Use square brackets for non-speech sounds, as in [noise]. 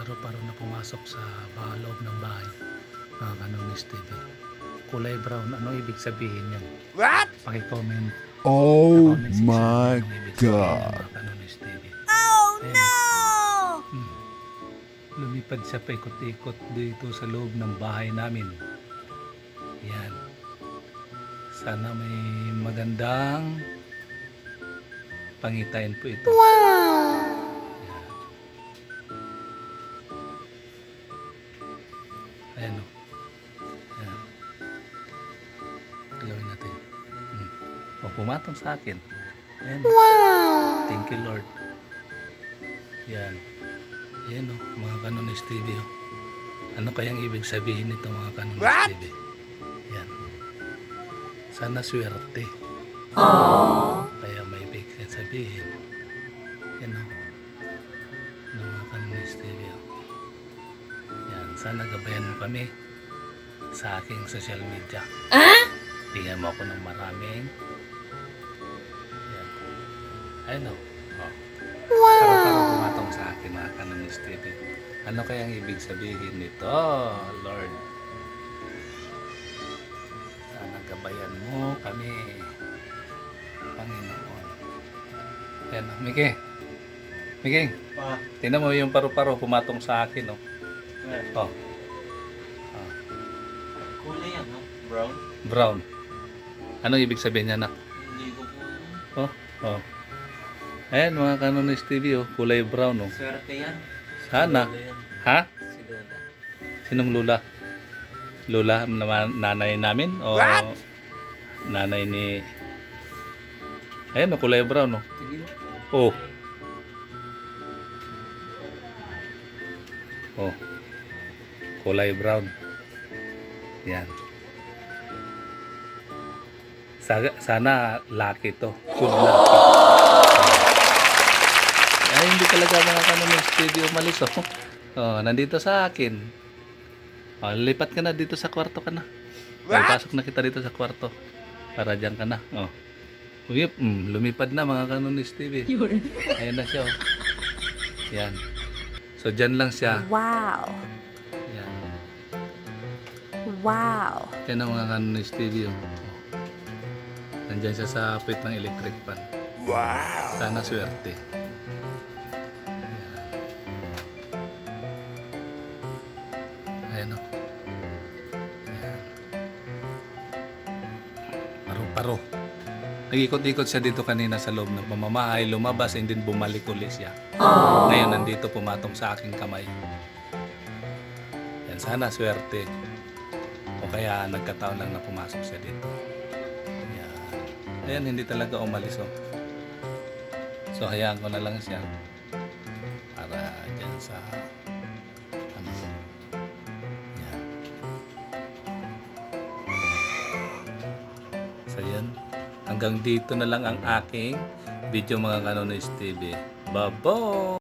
paru-paro na pumasok sa loob ng bahay. Mga kanonis TV. Kulay brown. Ano ibig sabihin yan? What? Paki-comment. Oh my god. Mga kanonis TV. Oh Ayan. no! Hmm. Lumipad siya paikot-ikot dito sa loob ng bahay namin. Yan. Sana may magandang pangitain po ito. Wow! Ayan o. Ayan. Gawin natin. Hmm. O, pumatong sa akin. Ayan. Wow! Thank you, Lord. Yan. Yan o, mga kanonis TV o. Ano kayang ibig sabihin nito mga kanonis What? TV? Yan. Sana swerte. Kaya may ibig sabihin. Yan o. Sana gabayan mo kami sa aking social media. Ah? Bigyan mo ako ng maraming. Yan. Ayun o. Oh. Paro-paro pumatong sa akin mga kanonis TV. Ano kayang ibig sabihin nito, Lord? Sana gabayan mo kami, Panginoon. Yan, Miki. Miki, Pa. tingnan mo yung paru-paro pumatong sa akin, oh. Oh, Kulay yan, no? Brown? brown. Anong ibig sabihin niya na? Hindi ko po. Oh, oh. Ayan, mga kanonis TV, oh. Kulay brown, oh. Swerte yan. Sana. Si Lola yan. Ha? Si Lola. Sinong lula? Lula naman nanay namin o What? nanay ni Ayun, oh, kulay brown oh. Tigil. Oh. Oh. Kulay brown. Yan. Sa- sana lucky to. Good lucky. Ay, hindi talaga mga kanon studio umalis oh. Oh, nandito sa akin. Oh, lipat ka na dito sa kwarto ka na. What? Pasok na kita dito sa kwarto. Para diyan ka na. Oh. Uyip, mm, lumipad na mga kanonis [laughs] TV. Ayan na siya. Oh. Yan. So, dyan lang siya. Wow! Wow! Yan ang mga kanonis TV. Oh. Nandyan siya sa puwit ng electric fan. Wow! Sana swerte. Ayan o. Ayan. Paro-paro. Nag-ikot-ikot siya dito kanina sa loob ng pamamahay, lumabas and then bumalik ulit siya. Ngayon nandito pumatong sa aking kamay. Yan, sana swerte. O kaya nagkataon lang na pumasok siya dito. Ayan. Ayan, hindi talaga umalis oh. So hayaan ko na lang siya para dyan sa ano yan. So yan. Hanggang dito na lang ang aking video mga Kanonis TV. Babo!